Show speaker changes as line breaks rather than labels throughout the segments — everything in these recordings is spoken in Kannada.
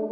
ಹಲೋ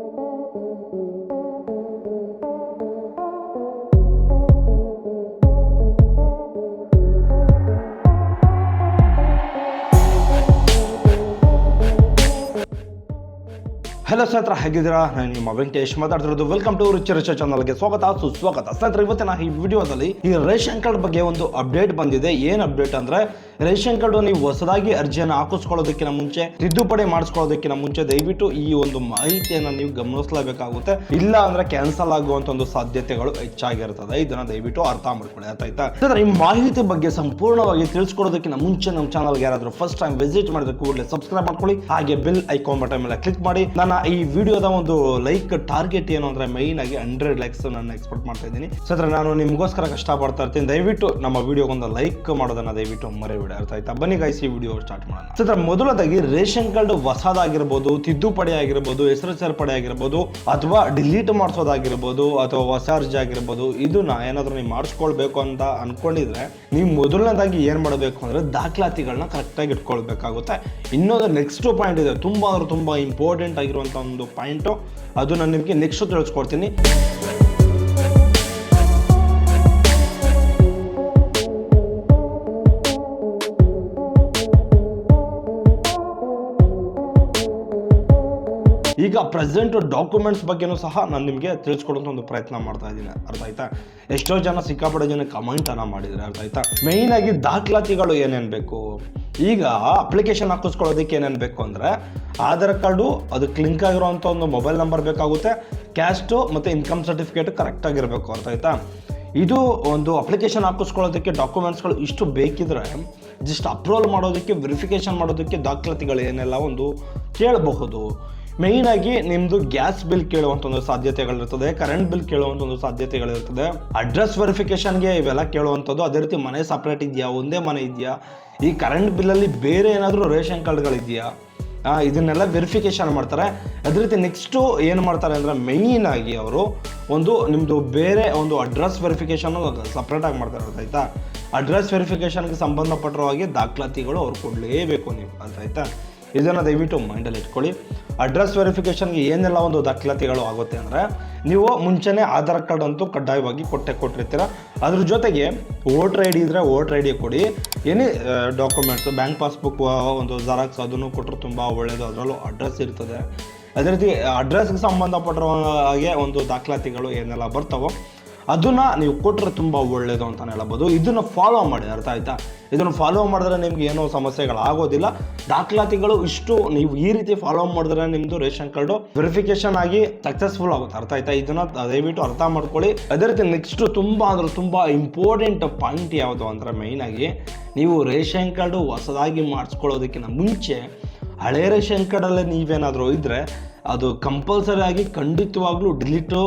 ಸ್ನೇಹಿತರ, ಹೇಗಿದ್ದೀರಾ? ನಾನು ನಿಮ್ಮ ವೆಂಕಟೇಶ್ ಮಾತಾಡ್ತಿರೋದು. ವೆಲ್ಕಮ್ ಟು ರಿಚ್ ರಿಚ್ ಚಾನಲ್ಗೆ ಸ್ವಾಗತ, ಸುಸ್ವಾಗತ. ಸ್ನೇಹಿತರೆ, ಇವತ್ತಿನ ಈ ವಿಡಿಯೋದಲ್ಲಿ ಈ ರೇಷನ್ ಕಾರ್ಡ್ ಬಗ್ಗೆ ಒಂದು ಅಪ್ಡೇಟ್ ಬಂದಿದೆ. ಏನು ಅಪ್ಡೇಟ್ ಅಂದ್ರೆ ರೇಷನ್ ಕಾರ್ಡ್ ನೀವು ಹೊಸದಾಗಿ ಅರ್ಜಿಯನ್ನು ಹಾಕಿಸ್ಕೊಳ್ಳೋದಕ್ಕಿಂತ ಮುಂಚೆ, ತಿದ್ದುಪಡಿ ಮಾಡಿಸ್ಕೊಳ್ಳೋದಕ್ಕಿಂತ ಮುಂಚೆ ದಯವಿಟ್ಟು ಈ ಒಂದು ಮಾಹಿತಿಯನ್ನು ನೀವು ಗಮನಿಸಲೇಬೇಕಾಗುತ್ತೆ. ಇಲ್ಲ ಅಂದ್ರೆ ಕ್ಯಾನ್ಸಲ್ ಆಗುವಂತ ಒಂದು ಸಾಧ್ಯತೆಗಳು ಹೆಚ್ಚಾಗಿರ್ತದೆ. ಇದನ್ನ ದಯವಿಟ್ಟು ಅರ್ಥ ಮಾಡ್ಕೊಳ್ಳಿ. ಆಯ್ತಾ ಈ ಮಾಹಿತಿ ಬಗ್ಗೆ ಸಂಪೂರ್ಣವಾಗಿ ತಿಳಿಸ್ಕೊಡೋದಕ್ಕಿಂತ ಮುಂಚೆ ನಮ್ಮ ಚಾನಲ್ಗೆ ಯಾರಾದರೂ ಫಸ್ಟ್ ಟೈಮ್ ವಿಸಿಟ್ ಮಾಡಿದ್ರೆ ಕೂಡಲೇ ಸಬ್ಸ್ಕ್ರೈಬ್ ಮಾಡ್ಕೊಳ್ಳಿ. ಹಾಗೆ ಬೆಲ್ ಐಕಾನ್ ಬಟನ್ ಮೇಲೆ ಕ್ಲಿಕ್ ಮಾಡಿ. ನನ್ನ ಈ ವಿಡಿಯೋದ ಒಂದು ಲೈಕ್ ಟಾರ್ಗೆಟ್ ಏನು ಅಂದ್ರೆ ಮೈನ್ ಆಗಿ ಹಂಡ್ರೆಡ್ ಲೈಕ್ಸ್ ನಾನು ಎಕ್ಸ್ಪೆಕ್ಟ್ ಮಾಡ್ತಾ ಇದ್ದೀನಿ. ಸತ್ರ ನಾನು ನಿಮಗೋಸ್ಕರ ಕಷ್ಟಪಡ್ತಾ ಇರ್ತೀನಿ. ದಯವಿಟ್ಟು ನಮ್ಮ ವಿಡಿಯೋಗೊಂದು ಲೈಕ್ ಮಾಡೋದನ್ನ ದಯವಿಟ್ಟು ಅರ್ಥ ಆಯ್ತಾ? ಬನ್ನಿ ಗೈಸ್ ಈ ವಿಡಿಯೋ ಸ್ಟಾರ್ಟ್ ಮಾಡೋಣ. ಸತ್ರ ಮೊದಲದಾಗಿ ರೇಷನ್ ಕಾರ್ಡ್ ಹೊಸದಾಗಿರ್ಬೋದು, ತಿದ್ದುಪಡಿ ಆಗಿರ್ಬೋದು, ಹೆಸರು ಸೇರ್ಪಡೆ ಆಗಿರ್ಬೋದು, ಅಥವಾ ಡಿಲೀಟ್ ಮಾಡಿಸೋದಾಗಿರ್ಬೋದು, ಅಥವಾ ಹೊಸ ಅರ್ಜಿ ಆಗಿರ್ಬೋದು, ಇದನ್ನ ಏನಾದರೂ ನೀವು ಮಾಡಿಸ್ಕೊಳ್ಬೇಕು ಅಂತ ಅನ್ಕೊಂಡಿದ್ರೆ ನೀವು ಮೊದಲನೇದಾಗಿ ಏನು ಮಾಡಬೇಕು ಅಂದರೆ ದಾಖಲಾತಿಗಳನ್ನ ಕರೆಕ್ಟಾಗಿ ಇಟ್ಕೊಳ್ಬೇಕಾಗುತ್ತೆ. ಇನ್ನೊಂದು ನೆಕ್ಸ್ಟ್ ಪಾಯಿಂಟ್ ಇದೆ, ತುಂಬ ಅಂದ್ರೆ ತುಂಬ ಇಂಪಾರ್ಟೆಂಟ್ ಆಗಿರುವಂಥ ಒಂದು ಪಾಯಿಂಟು ಅದು ನಾನು ನಿಮಗೆ ನೆಕ್ಸ್ಟ್ ತಿಳಿಸ್ಕೊಡ್ತೀನಿ. ಈಗ ಪ್ರೆಸೆಂಟ್ ಡಾಕ್ಯುಮೆಂಟ್ಸ್ ಬಗ್ಗೆನೂ ಸಹ ನಾನು ನಿಮಗೆ ತಿಳಿಸ್ಕೊಡೋಂಥ ಒಂದು ಪ್ರಯತ್ನ ಮಾಡ್ತಾ ಇದ್ದೀನಿ. ಅರ್ಥ ಆಯ್ತಾ? ಎಷ್ಟೋ ಜನ ಸಿಕ್ಕಾಪಟ್ಟೆ ಜನ ಕಮೆಂಟ್ ಅನ್ನ ಮಾಡಿದ್ರೆ ಅರ್ಥ ಆಯ್ತಾ? ಆಗಿ ದಾಖಲಾತಿಗಳು ಏನೇನು ಬೇಕು? ಈಗ ಅಪ್ಲಿಕೇಶನ್ ಹಾಕಿಸ್ಕೊಳ್ಳೋದಕ್ಕೆ ಏನೇನು ಬೇಕು ಅಂದರೆ ಆಧಾರ್ ಕಾರ್ಡು ಅದಕ್ಕೆ ಲಿಂಕ್ ಆಗಿರೋಂಥ ಒಂದು ಮೊಬೈಲ್ ನಂಬರ್ ಬೇಕಾಗುತ್ತೆ. ಕ್ಯಾಸ್ಟು ಮತ್ತು ಇನ್ಕಮ್ ಸರ್ಟಿಫಿಕೇಟ್ ಕರೆಕ್ಟಾಗಿರಬೇಕು ಅರ್ಥ ಆಯ್ತಾ? ಇದು ಒಂದು ಅಪ್ಲಿಕೇಶನ್ ಹಾಕಿಸ್ಕೊಳ್ಳೋದಕ್ಕೆ ಡಾಕ್ಯುಮೆಂಟ್ಸ್ಗಳು ಇಷ್ಟು ಬೇಕಿದ್ರೆ ಜಸ್ಟ್ ಅಪ್ರೂವಲ್ ಮಾಡೋದಕ್ಕೆ ವೆರಿಫಿಕೇಶನ್ ಮಾಡೋದಕ್ಕೆ ದಾಖಲಾತಿಗಳು ಏನೆಲ್ಲ ಒಂದು ಕೇಳಬಹುದು. ಮೇಯ್ನಾಗಿ ನಿಮ್ಮದು ಗ್ಯಾಸ್ ಬಿಲ್ ಕೇಳುವಂಥ ಒಂದು ಸಾಧ್ಯತೆಗಳಿರ್ತದೆ ಕರೆಂಟ್ ಬಿಲ್ ಕೇಳುವಂಥ ಒಂದು ಸಾಧ್ಯತೆಗಳಿರ್ತದೆ. ಅಡ್ರೆಸ್ ವೆರಿಫಿಕೇಶನ್ಗೆ ಇವೆಲ್ಲ ಕೇಳುವಂಥದ್ದು. ಅದೇ ರೀತಿ ಮನೆ ಸಪ್ರೇಟ್ ಇದೆಯಾ? ಒಂದೇ ಮನೆ ಇದೆಯಾ? ಈ ಕರೆಂಟ್ ಬಿಲ್ಲಲ್ಲಿ ಬೇರೆ ಏನಾದರೂ ರೇಷನ್ ಕಾರ್ಡ್ಗಳಿದೆಯಾ ಇದನ್ನೆಲ್ಲ ವೆರಿಫಿಕೇಶನ್ ಮಾಡ್ತಾರೆ. ಅದೇ ರೀತಿ ನೆಕ್ಸ್ಟು ಏನು ಮಾಡ್ತಾರೆ ಅಂದರೆ ಆಗಿ ಅವರು ಒಂದು ನಿಮ್ಮದು ಬೇರೆ ಒಂದು ಅಡ್ರೆಸ್ ವೆರಿಫಿಕೇಶನ್ ಸಪ್ರೇಟಾಗಿ ಮಾಡ್ತಾರೆ ಆಯ್ತಾ? ಅಡ್ರೆಸ್ ವೆರಿಫಿಕೇಶನ್ಗೆ ಸಂಬಂಧಪಟ್ಟಿರೋ ಹಾಗೆ ದಾಖಲಾತಿಗಳು ಅವ್ರು ಕೊಡಲೇಬೇಕು ನೀವು ಅರ್ಥ ಆಯ್ತಾ? ಇದನ್ನು ದಯವಿಟ್ಟು ಮೈಂಡಲ್ಲಿ ಇಟ್ಕೊಳ್ಳಿ. ಅಡ್ರೆಸ್ ವೆರಿಫಿಕೇಷನ್ಗೆ ಏನೆಲ್ಲ ಒಂದು ದಾಖಲಾತಿಗಳು ಆಗುತ್ತೆ ಅಂದರೆ ನೀವು ಮುಂಚೆನೇ ಆಧಾರ್ ಕಾರ್ಡ್ ಅಂತೂ ಕಡ್ಡಾಯವಾಗಿ ಕೊಟ್ಟೆ ಕೊಟ್ಟಿರ್ತೀರ. ಅದ್ರ ಜೊತೆಗೆ ವೋಟ್ರ್ ಐ ಡಿ ಇದ್ದರೆ ವೋಟ್ರ್ ಐ ಡಿ ಕೊಡಿ. ಏನೇ ಡಾಕ್ಯುಮೆಂಟ್ಸ್ ಬ್ಯಾಂಕ್ ಪಾಸ್ಬುಕ್ ಒಂದು ಜೆರಾಕ್ಸ್ ಅದನ್ನು ಕೊಟ್ಟರು ತುಂಬ ಒಳ್ಳೆಯದು ಅದರಲ್ಲೂ ಅಡ್ರೆಸ್ ಇರ್ತದೆ. ಅದೇ ರೀತಿ ಅಡ್ರೆಸ್ಗೆ ಸಂಬಂಧಪಟ್ಟಿರೋ ಹಾಗೆ ಒಂದು ದಾಖಲಾತಿಗಳು ಏನೆಲ್ಲ ಬರ್ತಾವೋ ಅದನ್ನ ನೀವು ಕೊಟ್ಟರೆ ತುಂಬ ಒಳ್ಳೆಯದು ಅಂತಲೇ ಹೇಳ್ಬೋದು ಇದನ್ನು ಫಾಲೋ ಮಾಡಿ, ಅರ್ಥ ಆಯ್ತಾ? ಇದನ್ನು ಫಾಲೋ ಮಾಡಿದ್ರೆ ನಿಮ್ಗೆ ಏನೋ ಸಮಸ್ಯೆಗಳಾಗೋದಿಲ್ಲ ದಾಖಲಾತಿಗಳು ಇಷ್ಟು ನೀವು ಈ ರೀತಿ ಫಾಲೋ ಮಾಡಿದ್ರೆ ನಿಮ್ಮದು ರೇಷನ್ ಕಾರ್ಡು ವೆರಿಫಿಕೇಶನ್ ಆಗಿ ಸಕ್ಸಸ್ಫುಲ್ ಆಗುತ್ತೆ. ಅರ್ಥ ಆಯ್ತಾ? ಇದನ್ನು ದಯವಿಟ್ಟು ಅರ್ಥ ಮಾಡ್ಕೊಳ್ಳಿ. ಅದೇ ರೀತಿ ನೆಕ್ಸ್ಟ್ ತುಂಬ ಅಂದ್ರೆ ತುಂಬ ಇಂಪಾರ್ಟೆಂಟ್ ಪಾಯಿಂಟ್ ಯಾವುದು ಅಂದರೆ ಮೇಯ್ನಾಗಿ ನೀವು ರೇಷನ್ ಕಾರ್ಡು ಹೊಸದಾಗಿ ಮಾಡಿಸ್ಕೊಳ್ಳೋದಕ್ಕಿಂತ ಮುಂಚೆ ಹಳೆ ರೇಷನ್ ಕಾರ್ಡಲ್ಲೇ ನೀವೇನಾದರೂ ಇದ್ದರೆ ಅದು ಕಂಪಲ್ಸರಿ ಆಗಿ ಖಂಡಿತವಾಗ್ಲೂ ಡಿಲೀಟು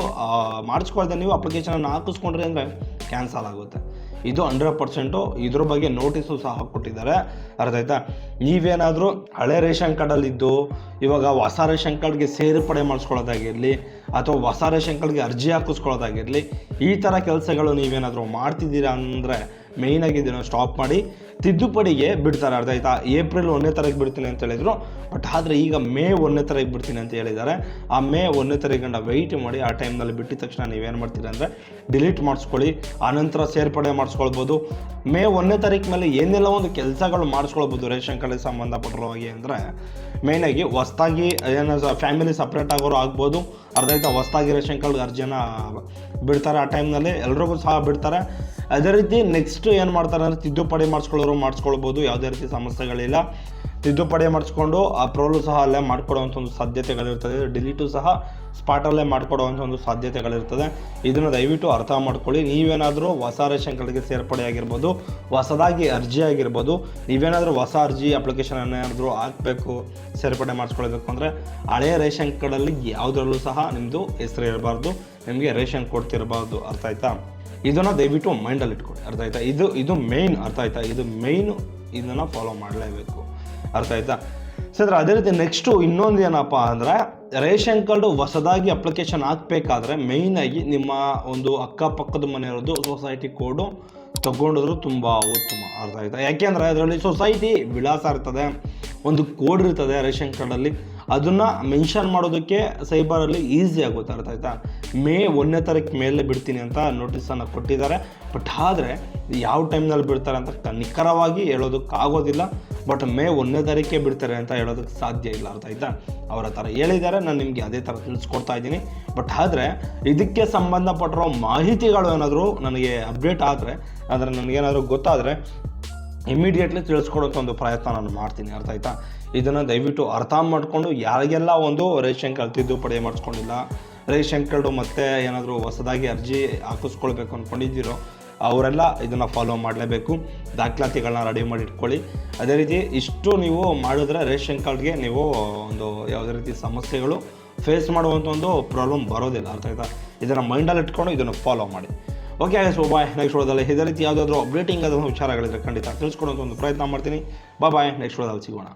ಮಾಡಿಸ್ಕೊಳ್ದೆ ನೀವು ಅಪ್ಲಿಕೇಶನನ್ನು ಹಾಕಿಸ್ಕೊಂಡ್ರಿ ಅಂದರೆ ಕ್ಯಾನ್ಸಲ್ ಆಗುತ್ತೆ. ಇದು ಹಂಡ್ರೆಡ್ ಪರ್ಸೆಂಟು ಇದ್ರ ಬಗ್ಗೆ ನೋಟಿಸು ಸಹ ಕೊಟ್ಟಿದ್ದಾರೆ. ಅರ್ಥ ಆಯ್ತಾ? ನೀವೇನಾದರೂ ಹಳೆ ರೇಷನ್ ಕಾರ್ಡಲ್ಲಿದ್ದು ಇವಾಗ ಹೊಸ ರೇಷನ್ ಕಾರ್ಡ್ಗೆ ಸೇರ್ಪಡೆ ಮಾಡಿಸ್ಕೊಳ್ಳೋದಾಗಿರಲಿ, ಅಥವಾ ಹೊಸ ರೇಷನ್ ಕಾರ್ಡ್ಗೆ ಅರ್ಜಿ ಹಾಕಿಸ್ಕೊಳ್ಳೋದಾಗಿರಲಿ, ಈ ಥರ ಕೆಲಸಗಳು ನೀವೇನಾದರೂ ಮಾಡ್ತಿದ್ದೀರಾ ಅಂದರೆ ಮೇಯ್ನಾಗಿ ಇದನ್ನು ಸ್ಟಾಪ್ ಮಾಡಿ. ತಿದ್ದುಪಡಿಗೆ ಬಿಡ್ತಾರೆ. ಅರ್ಥ ಆಯ್ತಾ? ಏಪ್ರಿಲ್ ಒಂದನೇ ತಾರೀಕು ಬಿಡ್ತೀನಿ ಅಂತ ಹೇಳಿದ್ರು. ಬಟ್ ಆದರೆ ಈಗ ಮೇ ಒಂದನೇ ತಾರೀಕು ಬಿಡ್ತೀನಿ ಅಂತ ಹೇಳಿದ್ದಾರೆ. ಆ ಮೇ ಒಂದನೇ ತಾರೀಕಂಡ ವೆಯ್ಟ್ ಮಾಡಿ ಆ ಟೈಮ್ನಲ್ಲಿ ಬಿಟ್ಟಿದ ತಕ್ಷಣ ನೀವೇನು ಮಾಡ್ತೀರಿ ಅಂದರೆ ಡಿಲೀಟ್ ಮಾಡಿಸ್ಕೊಳ್ಳಿ. ಆನಂತರ ಸೇರ್ಪಡೆ ಮಾಡಿಸ್ಕೊಳ್ಬೋದು. ಮೇ ಒಂದನೇ ತಾರೀಕು ಮೇಲೆ ಏನೆಲ್ಲ ಒಂದು ಕೆಲಸಗಳು ಮಾಡಿಸ್ಕೊಳ್ಬೋದು ರೇಷನ್ ಕಾರ್ಡಿಗೆ ಸಂಬಂಧಪಟ್ಟಿರೋ ಹಾಗೆ ಅಂದರೆ ಮೇಯ್ನಾಗಿ ಹೊಸ್ದಾಗಿ ಏನೋ ಫ್ಯಾಮಿಲಿ ಸಪ್ರೇಟ್ ಆಗೋರು ಆಗ್ಬೋದು. ಅರ್ಧ ಆಯ್ತಾ? ಹೊಸ್ದಾಗಿ ರೇಷನ್ ಕಾರ್ಡ್ ಅರ್ಜಿನ ಬಿಡ್ತಾರೆ. ಆ ಟೈಮ್ನಲ್ಲಿ ಎಲ್ರಿಗೂ ಸಹ ಬಿಡ್ತಾರೆ. ಅದೇ ರೀತಿ ನೆಕ್ಸ್ಟ್ ಏನು ಮಾಡ್ತಾರೆ ಅಂದರೆ ತಿದ್ದುಪಡಿ ಮಾಡಿಸ್ಕೊಳ್ಳೋರು ಮಾಡಿಸ್ಕೊಳ್ಬೋದು, ಯಾವುದೇ ರೀತಿ ಸಮಸ್ಯೆಗಳಿಲ್ಲ. ತಿದ್ದುಪಡಿ ಮಾಡಿಸ್ಕೊಂಡು ಅಪ್ರೂವಲು ಸಹ ಅಲ್ಲೇ ಮಾಡಿಕೊಡುವಂಥ ಒಂದು ಸಾಧ್ಯತೆಗಳಿರ್ತದೆ. ಡಿಲೀಟು ಸಹ ಸ್ಪಾಟಲ್ಲೇ ಮಾಡ್ಕೊಡುವಂಥ ಒಂದು ಸಾಧ್ಯತೆಗಳಿರ್ತದೆ. ಇದನ್ನು ದಯವಿಟ್ಟು ಅರ್ಥ ಮಾಡ್ಕೊಳ್ಳಿ. ನೀವೇನಾದರೂ ಹೊಸ ರೇಷನ್ ಕಾರ್ಡ್ಗೆ ಸೇರ್ಪಡೆ ಆಗಿರ್ಬೋದು, ಹೊಸದಾಗಿ ಅರ್ಜಿ ಆಗಿರ್ಬೋದು, ನೀವೇನಾದರೂ ಹೊಸ ಅರ್ಜಿ ಅಪ್ಲಿಕೇಶನ್ ಏನಾದರೂ ಹಾಕಬೇಕು, ಸೇರ್ಪಡೆ ಮಾಡಿಸ್ಕೊಳ್ಬೇಕು ಅಂದರೆ ಹಳೆಯ ರೇಷನ್ ಕಾರ್ಡಲ್ಲಿ ಯಾವುದರಲ್ಲೂ ಸಹ ನಿಮ್ಮದು ಹೆಸರು ಇರಬಾರ್ದು, ನಿಮಗೆ ರೇಷನ್ ಕೊಡ್ತಿರಬಾರ್ದು. ಅರ್ಥ ಆಯ್ತಾ? ಇದನ್ನು ದಯವಿಟ್ಟು ಮೈಂಡಲ್ಲಿ ಇಟ್ಕೊಳ್ಳಿ. ಅರ್ಥ ಆಯ್ತಾ? ಇದು ಇದು ಮೇಯ್ನ್ ಅರ್ಥ ಆಯ್ತಾ? ಇದು ಮೇಯ್ನು ಇದನ್ನು ಫಾಲೋ ಮಾಡಲೇಬೇಕು. ಅರ್ಥ ಆಯ್ತಾ? ಸರ್ ಅದೇ ರೀತಿ ನೆಕ್ಸ್ಟು ಇನ್ನೊಂದು ಏನಪ್ಪ ಅಂದರೆ, ರೇಷನ್ ಕಾರ್ಡು ಹೊಸದಾಗಿ ಅಪ್ಲಿಕೇಶನ್ ಹಾಕಬೇಕಾದ್ರೆ ಮೇಯ್ನಾಗಿ ನಿಮ್ಮ ಒಂದು ಅಕ್ಕಪಕ್ಕದ ಮನೆಯವ್ರದ್ದು ಸೊಸೈಟಿ ಕೋಡು ತಗೊಂಡಿದ್ರು ತುಂಬ ಉತ್ತಮ. ಅರ್ಥ ಆಯ್ತಾ? ಯಾಕೆಂದರೆ ಅದರಲ್ಲಿ ಸೊಸೈಟಿ ವಿಳಾಸ ಇರ್ತದೆ, ಒಂದು ಕೋಡ್ ಇರ್ತದೆ ರೇಷನ್ ಕಾರ್ಡಲ್ಲಿ. ಅದನ್ನು ಮೆನ್ಷನ್ ಮಾಡೋದಕ್ಕೆ ಸೈಬರಲ್ಲಿ ಈಸಿ ಆಗುತ್ತೆ, ಅರ್ಥ ಆಯ್ತಾ? ಮೇ ಒಂದನೇ ತಾರೀಕು ಮೇಲೆ ಬಿಡ್ತೀನಿ ಅಂತ ನೋಟಿಸನ್ನು ಕೊಟ್ಟಿದ್ದಾರೆ. ಬಟ್ ಆದರೆ ಯಾವ ಟೈಮ್ನಲ್ಲಿ ಬಿಡ್ತಾರೆ ಅಂತ ನಿಖರವಾಗಿ ಹೇಳೋದಕ್ಕಾಗೋದಿಲ್ಲ ಬಟ್ ಮೇ ಒಂದನೇ ತಾರೀಕೆ ಬಿಡ್ತಾರೆ ಅಂತ ಹೇಳೋದಕ್ಕೆ ಸಾಧ್ಯ ಇಲ್ಲ, ಅರ್ಥ ಆಯ್ತಾ? ಅವರ ಥರ ಹೇಳಿದ್ದಾರೆ, ನಾನು ನಿಮಗೆ ಅದೇ ಥರ ತಿಳಿಸ್ಕೊಡ್ತಾ ಇದ್ದೀನಿ. ಬಟ್ ಆದರೆ, ಇದಕ್ಕೆ ಸಂಬಂಧಪಟ್ಟಿರೋ ಮಾಹಿತಿಗಳು ಏನಾದರೂ ನನಗೆ ಅಪ್ಡೇಟ್ ಆದರೆ, ಅಂದರೆ ನನಗೇನಾದರೂ ಗೊತ್ತಾದರೆ ಇಮಿಡಿಯೇಟ್ಲಿ ತಿಳಿಸ್ಕೊಡೋಕೆ ಒಂದು ಪ್ರಯತ್ನ ನಾನು ಮಾಡ್ತೀನಿ. ಅರ್ಥ ಆಯ್ತಾ? ಇದನ್ನು ದಯವಿಟ್ಟು ಅರ್ಥ ಮಾಡಿಕೊಂಡು ಯಾರಿಗೆಲ್ಲ ಒಂದು ರೇಷನ್ ಕಾರ್ಡ್ ತಿದ್ದುಪಡಿ ಮಾಡಿಸ್ಕೊಂಡಿಲ್ಲ, ರೇಷನ್ ಕಾರ್ಡು ಮತ್ತೆ ಏನಾದರೂ ಹೊಸದಾಗಿ ಅರ್ಜಿ ಹಾಕಿಸ್ಕೊಳ್ಬೇಕು ಅಂದ್ಕೊಂಡಿದ್ದೀರೋ ಅವರೆಲ್ಲ ಇದನ್ನು ಫಾಲೋ ಮಾಡಲೇಬೇಕು. ದಾಖಲಾತಿಗಳನ್ನ ರೆಡಿ ಮಾಡಿ ಇಟ್ಕೊಳ್ಳಿ. ಅದೇ ರೀತಿ ಇಷ್ಟು ನೀವು ಮಾಡಿದ್ರೆ ರೇಷನ್ ಕಾರ್ಡ್ಗೆ ನೀವು ಒಂದು ಯಾವುದೇ ರೀತಿ ಸಮಸ್ಯೆಗಳು ಫೇಸ್ ಮಾಡುವಂಥ ಒಂದು ಪ್ರಾಬ್ಲಮ್ ಬರೋದಿಲ್ಲ. ಅರ್ಥ ಆಯ್ತಾ? ಇದನ್ನು ಮೈಂಡಲ್ಲಿ ಇಟ್ಕೊಂಡು ಇದನ್ನು ಫಾಲೋ ಮಾಡಿ. ಓಕೆ ಸೊ ಬಾಯ್ ನೆಕ್ಸ್ಟ್ ಓದಲ್ಲಿ ಇದೇ ರೀತಿ ಯಾವುದಾದ್ರೂ ಅಪ್ಡೇಟಿಂಗ್ ಆದಂಥ ವಿಚಾರಗಳಿದ್ರೆ ಖಂಡಿತ ತಿಳಿಸ್ಕೊಡೋಂಥ ಒಂದು ಪ್ರಯತ್ನ ಮಾಡ್ತೀನಿ. ಬಾಯ್ ಬಾಯ್ ನೆಕ್ಸ್ಟ್ ಓದಲ್ಲಿ ಸಿಗೋಣ.